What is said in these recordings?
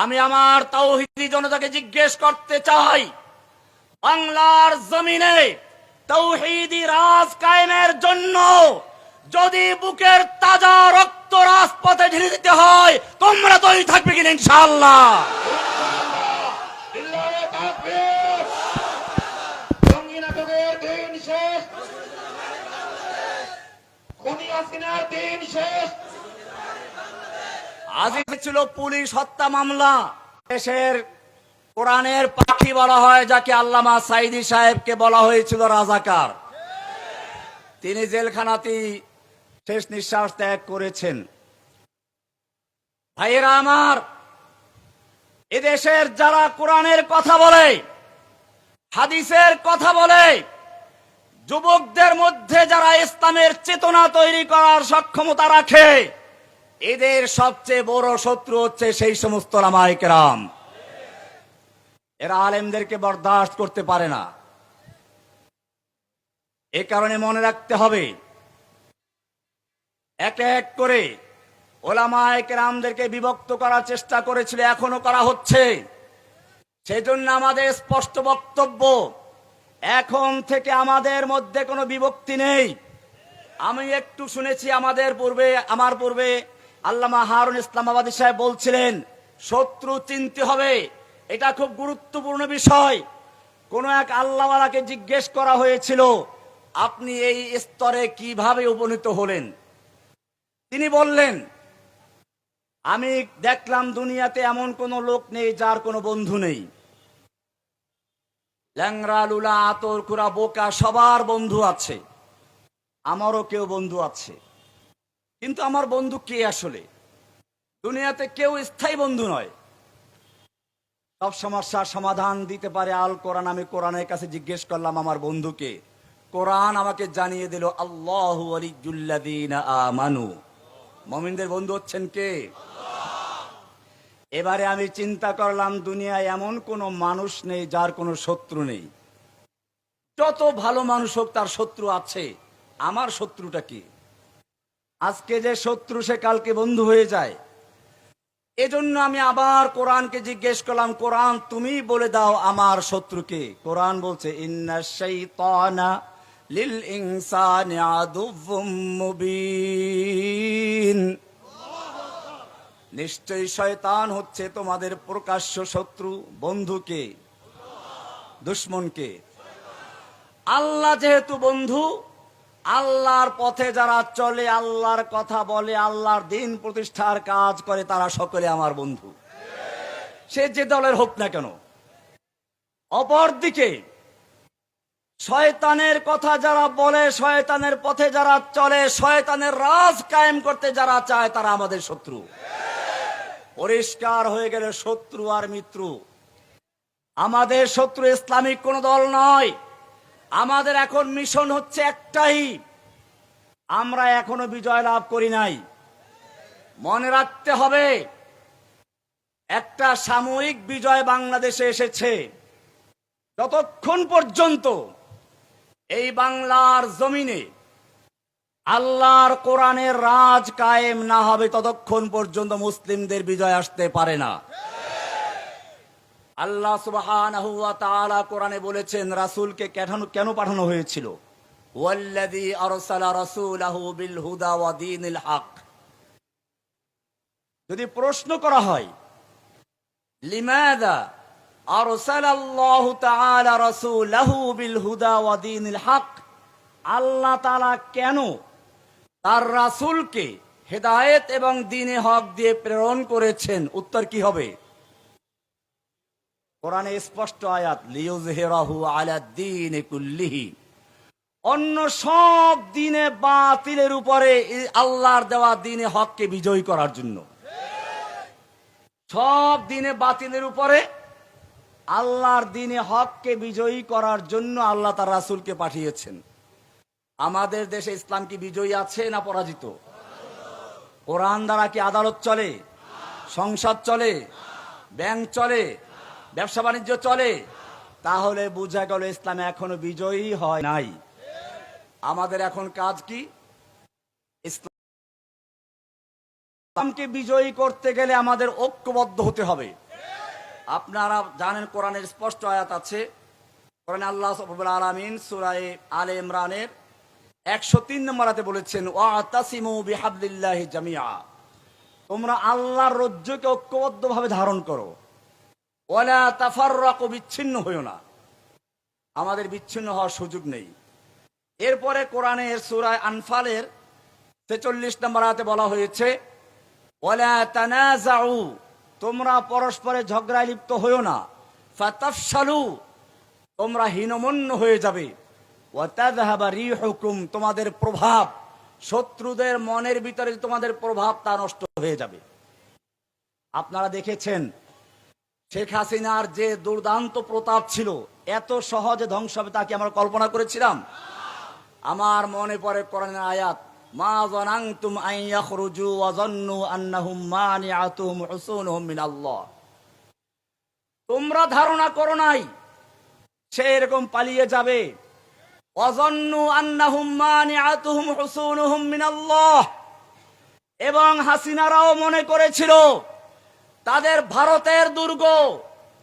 আমি আমার তৌহিদি জনতাকে জিজ্ঞেস করতে চাই, বাংলার জমিনে তৌহিদি রাজ কায়েমের জন্য যদি বুকের তাজা রক্ত রাজপথে ঢেলে দিতে হয়, তোমরা তৈরি থাকবে কিনা ইনশাআল্লাহ? খুনি দিন শেষ। আজই ছিল পুলিশ হত্যা মামলা। দেশের কোরআনের পাখি বলা হয়, যাকে আল্লামা সাইদি সাহেবকে বলা হয়েছিল রাজাকার। তিনি জেলখানাতেই শেষ নিঃশ্বাস ত্যাগ করেছেন। ভাইয়েরা আমার, এদেশের যারা কোরআনের কথা বলে, হাদিসের কথা বলে, যুবকদের মধ্যে যারা ইসলামের চেতনা তৈরি করার সক্ষমতা রাখে এদের সবচেয়ে বড় শত্রু হচ্ছে সেই সমস্ত রামায়িকরাম। এরা আলেমদেরকে বরদাস্ত করতে পারে না। এ কারণে মনে রাখতে হবে, এক এক করে ওলামায় কেরামদেরকে বিভক্ত করার চেষ্টা করেছিল, এখনও করা হচ্ছে। সেজন্য আমাদের স্পষ্ট বক্তব্য, এখন থেকে আমাদের মধ্যে কোনো বিভক্তি নেই। আমি একটু শুনেছি আমাদের পূর্বে, আমার পূর্বে আল্লামা হারুন ইসলামাবাদী সাহেব বলছিলেন, শত্রু চিনতে হবে। এটা খুব গুরুত্বপূর্ণ বিষয়। কোন এক আল্লাহওয়ালাকে জিজ্ঞেস করা হয়েছিল, আপনি এই স্তরে কীভাবে উপনীত হলেন? তিনি বললেন, আমি দেখলাম দুনিয়াতে এমন কোন লোক নেই যার কোনো বন্ধু নেই। ল্যাংরা লুলা, আতর কুরা বোকা সবার বন্ধু আছে। আমারও কেউ বন্ধু আছে। কিন্তু আমার বন্ধু কে আসলে? দুনিয়াতে কেউ স্থায়ী বন্ধু নয়। সব সমস্যার সমাধান দিতে পারে আল কোরআন। আমি কোরআনের কাছে জিজ্ঞেস করলাম, আমার বন্ধুকে কোরআন আমাকে জানিয়ে দিল, আল্লাহ আমানু। মমিনদের বন্ধু হচ্ছেন কে? এবারে আমি চিন্তা করলাম, দুনিয়ায় এমন কোনো মানুষ নেই যার কোনো শত্রু নেই। যত ভালো মানুষ হোক তার শত্রু আছে। আমার শত্রুটা কি? আজকে যে শত্রু সে কালকে বন্ধু হয়ে যায়। এজন্য আমি আবার কোরআনকে জিজ্ঞেস করলাম, কোরআন, তুমি বলে দাও আমার শত্রুকে। কোরআন বলছে, ইন্না লিল ইনসানি নিশ্চয়ই শয়তান হচ্ছে তোমাদের প্রকাশ্য শত্রু, বন্ধুকে, দুশ্মনকে। আল্লাহ যেহেতু বন্ধু আল্লাহর পথে যারা চলে, আল্লাহর কথা বলে, আল্লাহর দিন প্রতিষ্ঠার কাজ করে, তারা সকলে আমার বন্ধু। সে যে দলের হোক না কেন। অপরদিকে, শয়তানের কথা যারা বলে, শয়তানের পথে যারা চলে, শয়তানের রাজ কায়েম করতে যারা চায়, তারা আমাদের শত্রু। পরিষ্কার হয়ে গেলে শত্রু আর মিত্র। আমাদের শত্রু ইসলামিক কোন দল নয়। আমাদের এখন মিশন হচ্ছে একটাই। আমরা এখনও বিজয় লাভ করি নাই। মনে রাখতে হবে, একটা সাময়িক বিজয় বাংলাদেশে এসেছে। যতক্ষণ পর্যন্ত এই বাংলার জমিনে আল্লাহর কোরআনের রাজ কায়েম না হবে, ততক্ষণ পর্যন্ত মুসলিমদের বিজয় আসতে পারে না। আল্লাহ তাআলা কোরআনে বলেছেন, রাসূলকে কেন কেন পাঠানো হয়েছিল? রাসূলাহু বিল যদি প্রশ্ন করা হয় বিল হক? আল্লাহ কেন তার রাসূলকে হেদায়েত এবং দ্বীনে হক দিয়ে প্রেরণ করেছেন? উত্তর কি হবে? কোরআনে স্পষ্ট আয়াত লিউজহিরাহু আলা দ্বীনি কুল্লিহি। অন্য সব দিনে বাতিলের উপরে আল্লাহর দেওয়া দিনে হককে বিজয়ী করার জন্য। সব দিনে বাতিলের উপরে আল্লাহর দিনে হককে বিজয়ী করার জন্য আল্লাহ তার রাসূলকে পাঠিয়েছেন। আমাদের দেশে ইসলাম কি বিজয়ী আছে না পরাজিত? কোরআন দ্বারা কি আদালত চলে? সংসদ চলে? ব্যাংক চলে? ব্যবসা বাণিজ্য চলে, তাহলে বোঝা গেল ইসলাম এখনও বিজয়ী হয় নাই। আমাদের এখন কাজ কি? ইসলামকে বিজয়ী করতে গেলে আমাদের ঐক্যবদ্ধ হতে হবে। আপনারা জানেন কোরআনের স্পষ্ট আয়াত আছে, কোরআনে আল্লাহ আলমিন সুরায় আলে ইমরানের একশো তিন নম্বরাতে বলেছেন ও আতাসিমু বিহাবলিল্লাহ জামিয়া তোমরা আল্লাহর রজ্জুকে ঐক্যবদ্ধ ভাবে ধারণ করো। ওলা তাফাররাক বিচ্ছিন্ন হইও না। আমাদের বিচ্ছিন্ন হওয়ার সুযোগ নেই। এরপরে কোরআনের সুরায় আনফালের ছেচল্লিশ নম্বর আয়াতে বলা হয়েছে ওলা তানাজাউ তোমরা পরস্পরে ঝগড়ায় লিপ্ত হইও না। ফাতাফশালু, তোমরা হীনমন্য হয়ে যাবে। ওয়াতাযহাবা রিহুকুম, তোমাদের প্রভাব, শত্রুদের মনের ভিতরে তোমাদের প্রভাব তা নষ্ট হয়ে যাবে। আপনারা দেখেছেন শেখ হাসিনার যে দুর্দান্ত প্রতাপ ছিল, এত সহজে ধ্বংস হবে তা কি আমরা কল্পনা করেছিলাম? আমার মনে পড়ে কোরআনের আয়াত, মা জানাংতুম আন ইয়াখরুজু ওয়া যান্নু আন্নাহুম মানিআতুহুম হুসুনুহুম মিনাল্লাহ। তোমরা ধারণা করো নাই, সে এরকম পালিয়ে যাবে। অজন্নু আন্নাহুম মানিআতুহুম হুসুনুহুম মিনাল্লাহ। এবং হাসিনারাও মনে করেছিল তাদের ভারতের দুর্গ,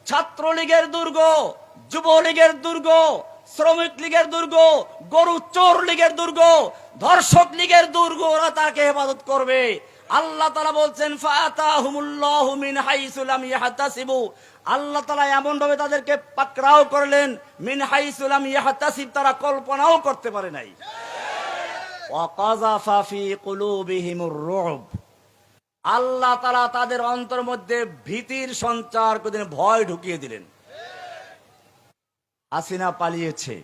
ছাত্রলীগের দুর্গ, যুবলীগের দুর্গ শ্রমিক লীগের দুর্গ, গরু চোর লীগের দুর্গ ধর্ষক লীগের দুর্গ, ওরা তাকে হেফাজত করবে। আল্লাহ তালা বলছেন আল্লাহ তালা এমন ভাবে তাদেরকে পাকড়াও করলেন, মিন হাইসুলাম লাম ইয়াহতাসিব। তারা কল্পনাও করতে পারে নাই। ওয়াকাযাফা ফি কুলুবিহিমুর রুব। আল্লাহ তালা তাদের অন্তর মধ্যে ভীতির সঞ্চার করে ভয় ঢুকিয়ে দিলেন। হাসিনা পালিয়েছে,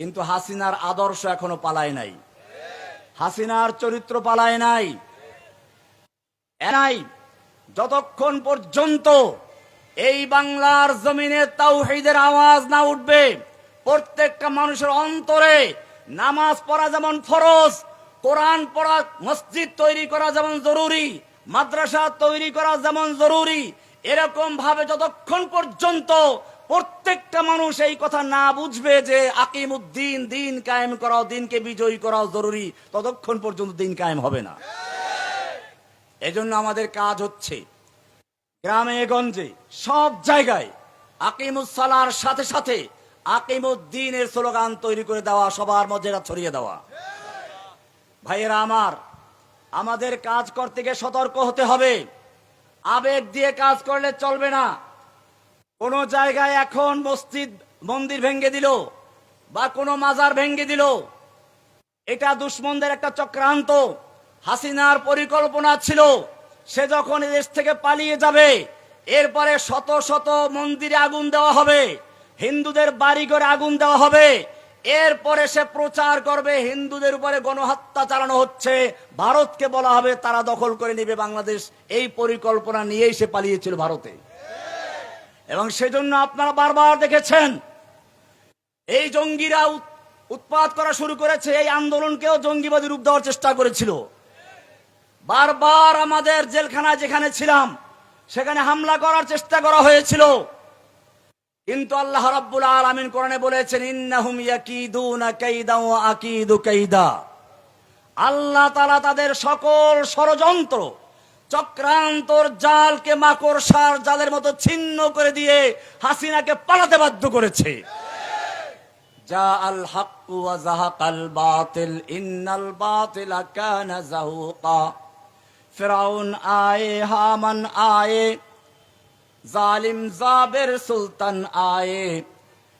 কিন্তু হাসিনার আদর্শ এখনও পালায় নাই। হাসিনার চরিত্র পালায় নাই। নাই, যতক্ষণ পর্যন্ত এই বাংলার জমিনে তাওহীদের আওয়াজ না উঠবে, প্রত্যেকটা মানুষের অন্তরে নামাজ পড়া যেমন ফরজ কোরআন পড়া, মসজিদ তৈরি করা যেমন জরুরি, মাদ্রাসা তৈরি করা যেমন জরুরি এরকম ভাবে যতক্ষণ পর্যন্ত প্রত্যেকটা মানুষ এই কথা না বুঝবে যে আকিমুদ্দিন, দিন কায়েম করাও, দিনকে বিজয়ী করাও জরুরি, ততক্ষণ পর্যন্ত দিন কায়েম হবে না। এজন্য আমাদের কাজ হচ্ছে গ্রামে, গঞ্জে, সব জায়গায় আকিমুসালার সাথে সাথে আকিমুদ্দিনের স্লোগান তৈরি করে দেওয়া, সবার মধ্যে ছড়িয়ে দেওয়া। ভাইয়েরা আমার, আমাদের কাজ করতে গিয়ে সতর্ক হতে হবে। আবেগ দিয়ে কাজ করলে চলবে না। কোন জায়গায় এখন মসজিদ মন্দির ভেঙ্গে দিল বা কোনো মাজার ভেঙ্গে দিল। এটা দুশ্মনদের একটা চক্রান্ত। হাসিনার পরিকল্পনা ছিল, সে যখন দেশ থেকে পালিয়ে যাবে, এরপরে শত শত মন্দিরে আগুন দেওয়া হবে, হিন্দুদের বাড়ি করে আগুন দেওয়া হবে এরপরে সে প্রচার করবে, হিন্দুদের উপরে গণহত্যা চালানো হচ্ছে। ভারতকে বলা হবে তারা দখল করে নেবে বাংলাদেশ। এই পরিকল্পনা নিয়েই সে পালিয়েছিল ভারতে। এবং সেজন্য আপনারা বারবার দেখেছেন, এই জঙ্গিরা উৎ- উৎপাত করা শুরু করেছে, এই আন্দোলনকেও জঙ্গিবাদী রূপ দেওয়ার চেষ্টা করেছিল। বারবার আমাদের জেলখানায় যেখানে ছিলাম, সেখানে হামলা করার চেষ্টা করা হয়েছিল। কিন্তু আল্লাহ রাব্বুল আলামিন কোরআনে বলেছেন, ইন্নাহুম ইয়াকিদুনা কাইদা ওয়া আকিদু কাইদা। আল্লাহ তাআলা তাদের সকল ষড়যন্ত্র, চক্রান্তর জালকে মাকড়সার জালের মতো ছিন্ন করে দিয়ে হাসিনাকে পালাতে বাধ্য করেছে। যা আল হাক্কু ওয়া জাহাকাল বাতিল, ইন্নাল বাতিলা কানা জাহুকা ফিরাউন আয়ে, হামান আয়ে जालिम जाबिर सुल्तान आए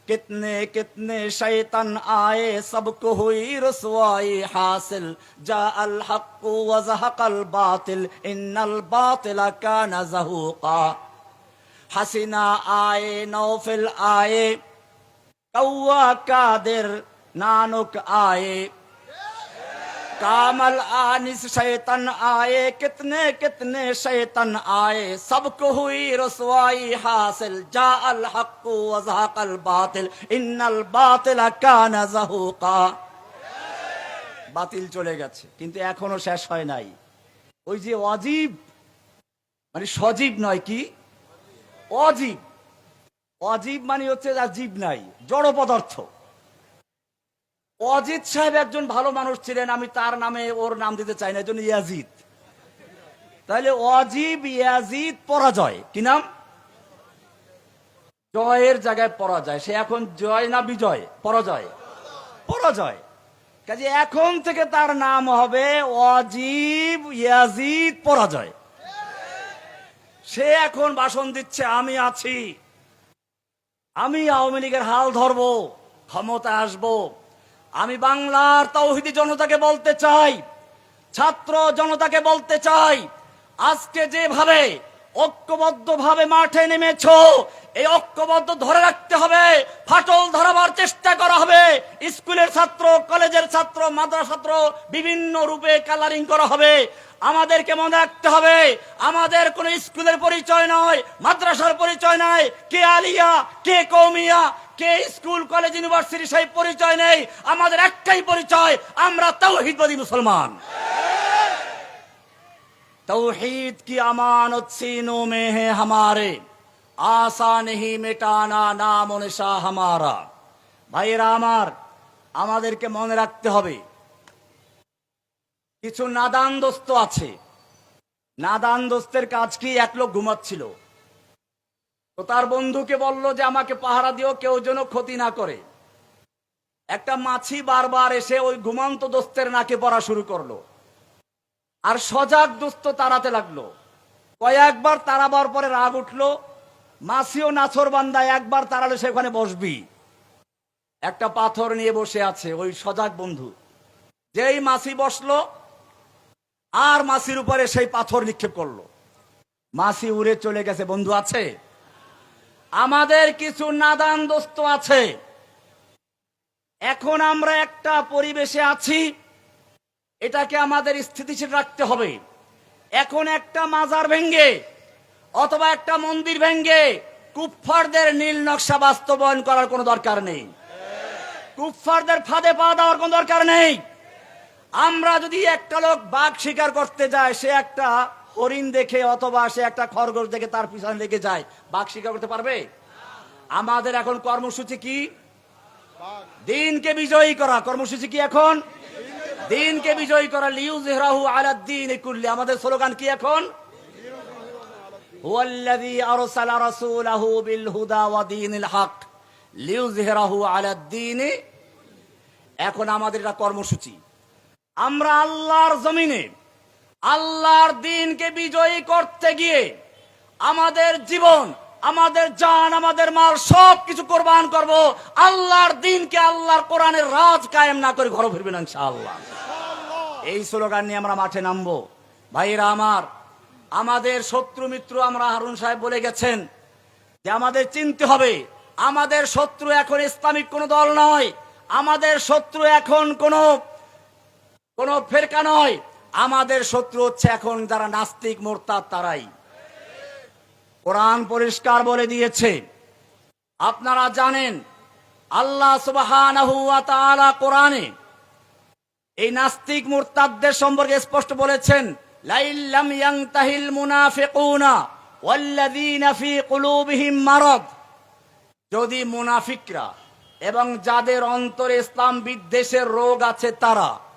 कितने कितने शैतान आए सबको हुई रसवाई हासिल जा अल हक वजहकल बातिल इन्नल बातिल कान जहूका हसीना आए नौफिल आए कौआ कादिर नानुक आए कामल आनिस शैतन आए कितने कितने शैतन आए सबको हुई रसवाई हासिल जा अल हक वजाकल बातिल इन्नल बातिल कान जहूका বাতিল চলে গেছে কিন্তু এখনো শেষ হয় নাই ওই যে অজীব মানে সজীব নয় কি অজীব অজীব মানে হচ্ছে যা জীব নাই জড় পদার্থ অজিত সাহেব একজন ভালো মানুষ ছিলেন, আমি তার নামে ওর নাম দিতে চাই না ইয়াজিদ। তাহলে অজিব, ইয়াজিদ, পরাজয়। কি নাম? জয়ের জায়গায় পরাজয়। সে এখন জয় না বিজয়? পরাজয়। পরাজয়। কাজে এখন থেকে তার নাম হবে অজিব, ইয়াজিদ, পরাজয়। সে এখন ভাষণ দিচ্ছে, আমি আছি। আমি আওয়ামী লীগের হাল ধরবো ক্ষমতা আসব। আমি বাংলার তৌহিদি জনতাকে বলতে চাই, ছাত্র জনতাকে বলতে চাই, আজকে যেভাবে ঐক্যবদ্ধ ভাবে মাঠে নেমেছ, এই ঐক্যবদ্ধ ধরে রাখতে হবে, ফাটল ধরাবার চেষ্টা করা হবে, স্কুলের ছাত্র, কলেজের ছাত্র মাদ্রাসা ছাত্র বিভিন্ন রূপে কালারিং করা হবে। আমাদেরকে মনে রাখতে হবে, আমাদের কোন স্কুলের পরিচয় নয়, মাদ্রাসার পরিচয় নয়, কে আলিয়া, কে কৌমিয়া কে স্কুল, কলেজ, ইউনিভার্সিটি সেই পরিচয় নেই? আমাদের একটাই পরিচয়, আমরা তৌহিদবাদী মুসলমান। তৌহিদ কি আমানত সিনো মে হে হামারে? আশা নেহি মেটানা না অনেশা হামারা। ভাইরা আমার, আমাদেরকে মনে রাখতে হবে, কিছু নাদান দোস্ত আছে। নাদান দোস্তের কাজ কি এক লোক ঘুমাচ্ছিল? তো তার বন্ধুকে বলল যে, আমাকে পাহারা দিও, কেউ যেন ক্ষতি না করে। একটা মাছি বারবার এসে ওই ঘুমন্ত দোস্তের নাকে পড়া শুরু করল। আর সজাগ দুস্থ তাড়াতে লাগল। কয়েকবার তাড়াবার পরে রাগ উঠল মাসিও নাছর বান্দায়, একবার তাড়ালে সেখানে বসবি। একটা পাথর নিয়ে বসে আছে ওই সজাগ বন্ধু। যেই মাছি বসল, আর মাছির উপরে সেই পাথর নিক্ষেপ করল। মাছি উড়ে চলে গেছে। বন্ধু আছে? আমাদের কিছু নাদান দোস্ত আছে। এখন আমরা একটা পরিবেশে আছি, এটাকে আমাদের স্থিতিশীল রাখতে হবে। এখন একটা মাজার ভেঙ্গে অথবা একটা মন্দির ভেঙ্গে কুফফারদের নীল নকশা বাস্তবায়ন করার কোনো দরকার নেই। কুফফারদের ফাঁদে পা দেওয়ার কোনো দরকার নেই। আমরা যদি একটা লোক বাঘ শিকার করতে যায়, সে একটা হরিণ দেখে অথবা সে একটা খরগোশ দেখে তার পিছনে লেগে যায়। বাঘ শিকার করতে পারবে? আমাদের এখন কর্মসূচি কি? দিনকে বিজয়ী করা। কর্মসূচি কি এখন? দিনকে বিজয়ী করা। লিউজহরাহু আলা দ্বীন কুল্লি। আমাদের স্লোগান কি এখন? হুয়াল্লাযী আরসালা রাসূলাহু বিল হুদা ওয়া দীনিল হক। লিউজহরাহু আলা দ্বীন এখন আমাদের এটা কর্মসূচি। আমরা আল্লাহর জমিনে আল্লাহর দিনকে বিজয়ী করতে গিয়ে আমাদের জীবন, আমাদের জান, আমাদের মাল সব কিছু কোরবান করব। আল্লাহর দিনকে আল্লাহর কোরআনের রাজ কায়েম না করে ঘর ফিরবেন ইনশাআল্লাহ। এই স্লোগান নিয়ে আমরা মাঠে নামবো। ভাইরা আমার, আমাদের শত্রু মিত্র আমরা হারুন সাহেব বলে গেছেন যে আমাদের চিনতে হবে, আমাদের শত্রু এখন ইসলামিক কোন দল নয়, আমাদের শত্রু এখন কোন কোন ফেরকা নয়। আমাদের শত্রু হচ্ছে এখন যারা নাস্তিক, মোরতাদ তারাই। কোরআন পরিষ্কার বলে দিয়েছে। আপনারা জানেন, আল্লাহ তাআলা কোরআনে এই নাস্তিক, মুরতাদদের সম্পর্কে স্পষ্ট বলেছেন যদি মুনাফিকরা এবং যাদের অন্তরে ইসলাম বিদ্বেষের রোগ আছে তারা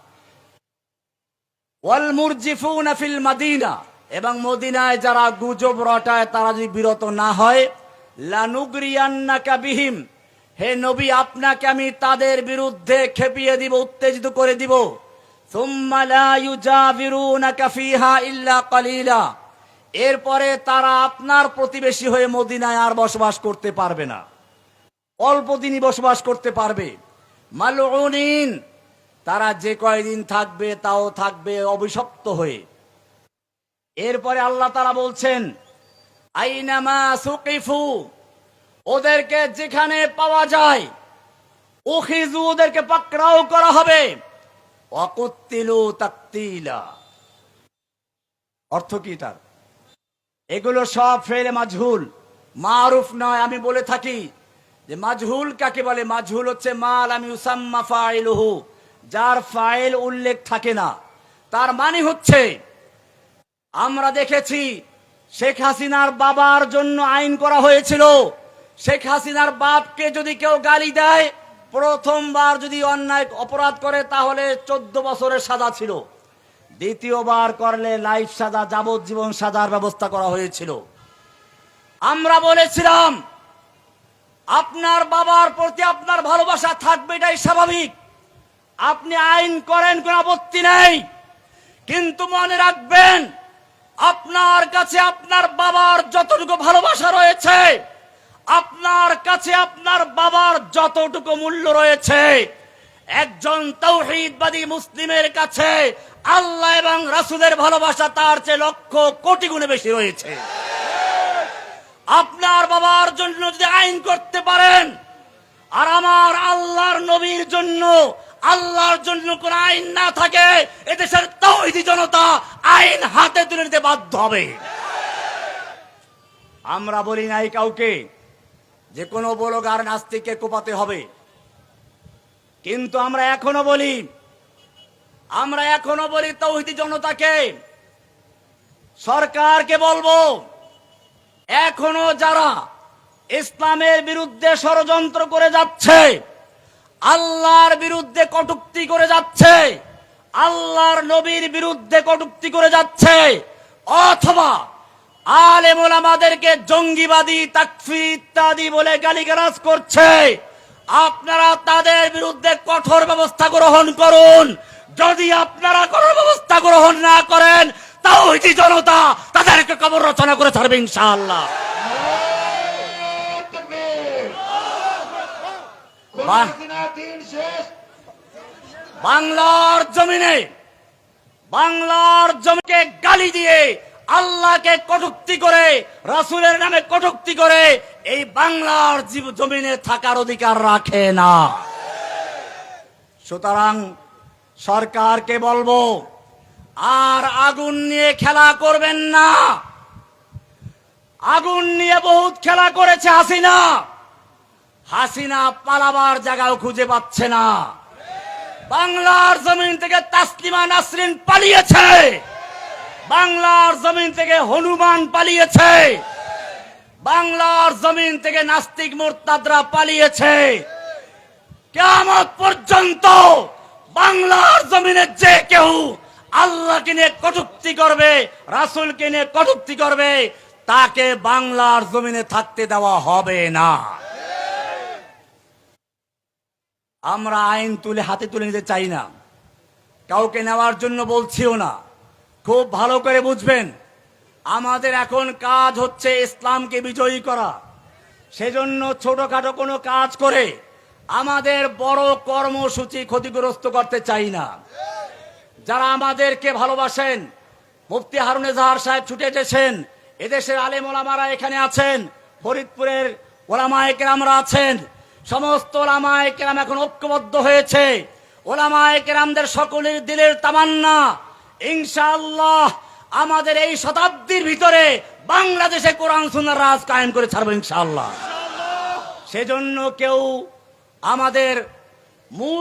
ফিল মাদিনা। এবং মদিনায় যারা গুজব রটায়, তারা যদি বিরত না হয় বিহিম। হে নবী, আপনাকে আমি তাদের বিরুদ্ধে খেপিয়ে দিব, উত্তেজিত করে দিব। এরপরে তারা আপনার প্রতিবেশী হয়ে মদিনায় আর বসবাস করতে পারবে না। অল্প দিনই বসবাস করতে পারবে। মালউনিন তারা যে কয়দিন থাকবে, তাও থাকবে অভিশপ্ত হয়ে। এরপরে আল্লাহ তারা বলছেন, আইনামা সুকিফু, ওদেরকে যেখানে পাওয়া যায় উখিজু ওদেরকে পাকড়াও করা হবে। অকুত্তিলু তাকতিলা। অর্থ কি তার এগুলো সব ফেলে মাজহুল। মারুফ নয়, আমি বলে থাকি যে মাজহুল কাকে বলে? মাজহুল হচ্ছে মাল আমি উসাম্মা ফাইলুহু। যার ফাইল উল্লেখ থাকে না। তার মানে হচ্ছে, আমরা দেখেছি শেখ হাসিনার বাবার জন্য আইন করা হয়েছিল। শেখ হাসিনার বাপকে যদি কেউ গালি দেয়, প্রথমবার যদি অন্যায় অপরাধ করে, তাহলে চোদ্দ বছরের সাজা ছিল। দ্বিতীয়বার করলে লাইফ সাজা, যাবজ্জীবন সাজার ব্যবস্থা করা হয়েছিল। আমরা বলেছিলাম, আপনার বাবার প্রতি আপনার ভালোবাসা থাকবে, এটাই স্বাভাবিক। আপনি আইন করেন, কোনো আপত্তি নেই। কিন্তু মনে রাখবেন, আপনার কাছে আপনার বাবার যতটুকু ভালোবাসা রয়েছে, আপনার কাছে আপনার বাবার যতটুকু মূল্য রয়েছে, একজন তৌহিদবাদী মুসলিমের কাছে আল্লাহ এবং রাসুলের ভালোবাসা তার চেয়ে লক্ষ কোটি গুণে বেশি রয়েছে। আপনার বাবার জন্য যদি আইন করতে পারেন, আর আমার আল্লাহর নবীর জন্য আল্লাহর জন্য কোন আইন না থাকে, এদেশের তৌহিদি জনতা আইন হাতে তুলে নিতে বাধ্য হবে। আমরা বলি নাই কাউকে, যে কোনো বলগার নাস্তিককে কোপাতে হবে। কিন্তু আমরা এখনও বলি, আমরা এখনও বলি তৌহিদি জনতাকে, সরকারকে বলব, এখনও যারা ইসলামের বিরুদ্ধে ষড়যন্ত্র করে যাচ্ছে আল্লাহর বিরুদ্ধে কটুক্তি করে যাচ্ছে। আল্লাহর নবীর বিরুদ্ধে কটুক্তি করে যাচ্ছে। অথবা আলেমুল আমাদেরকে জঙ্গিবাদী, তাকফি ইত্যাদি বলে গালিগালাজ করছে। আপনারা তাদের বিরুদ্ধে কঠোর ব্যবস্থা গ্রহণ করুন। যদি আপনারা কঠোর ব্যবস্থা গ্রহণ না করেন, তাও জনতা তাদেরকে কবর রচনা করে ছাড়বে ইনশাআল্লাহ। বাংলার জমিনে, বাংলার জমিকে গালি দিয়ে আল্লাহকে কটুক্তি করে, রাসূলের নামে কটুক্তি করে এই বাংলার জমিনে থাকার অধিকার রাখে না। সুতরাং সরকারকে বলব, আর আগুন নিয়ে খেলা করবেন না। আগুন নিয়ে বহুত খেলা করেছে হাসিনা। হাসিনা পালাবার জায়গাও খুঁজে পাচ্ছে না। বাংলার জমিন থেকে তাসলিমা নাসরিন পালিয়েছে। বাংলার জমিন থেকে হনুমান পালিয়েছে। বাংলার জমিন থেকে নাস্তিক মোরতাদরা পালিয়েছে। কেমন পর্যন্ত বাংলার জমিনে যে কেউ আল্লাহকে নিয়ে কটুক্তি করবে, রাসুলকে নিয়ে কটুক্তি করবে, তাকে বাংলার জমিনে থাকতে দেওয়া হবে না। আমরা আইন তুলে হাতে তুলে নিতে চাই না। কাউকে নেওয়ার জন্য বলছিও না। খুব ভালো করে বুঝবেন, আমাদের এখন কাজ হচ্ছে ইসলামকে বিজয়ী করা। সেজন্য ছোটখাটো কোনো কাজ করে আমাদের বড় কর্মসূচি ক্ষতিগ্রস্ত করতে চাই না। যারা আমাদেরকে ভালোবাসেন, মুফতি হারুন এজাহার সাহেব ছুটে এসেছেন, এদেশের আলেম ওলামারা এখানে আছেন, ফরিদপুরের ওলামায়ে কেরামরা আছেন সমস্ত ওলামায় কেরাম এখন ঐক্যবদ্ধ হয়েছে। ওলামায় কেরামদের সকলের দিলের তামান্না। ইনশাআল্লাহ আমাদের এই শতাব্দীর ভিতরে বাংলাদেশে কোরআন সুন্নাহর রাজ কায়েম করে ছাড়বো ইনশাআল্লাহ। সেজন্য কেউ আমাদের মূল